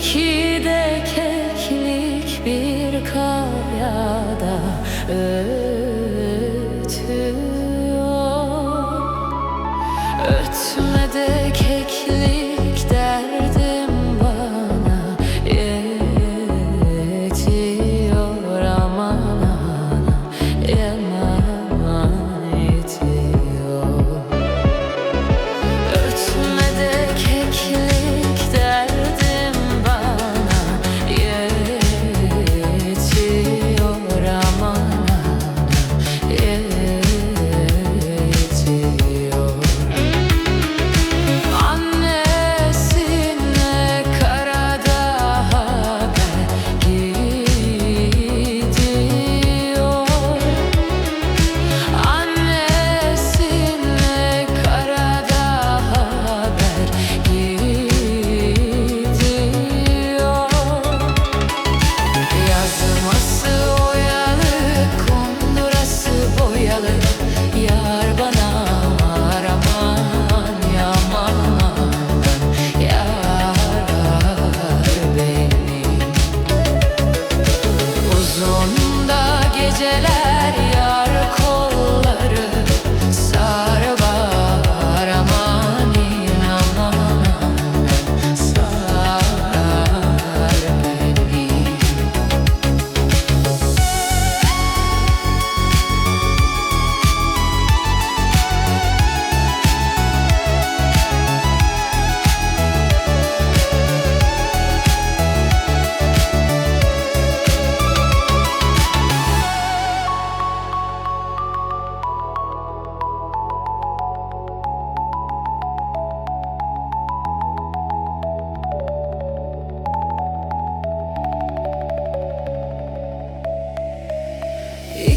İki de keklik bir kavgada öl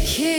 İki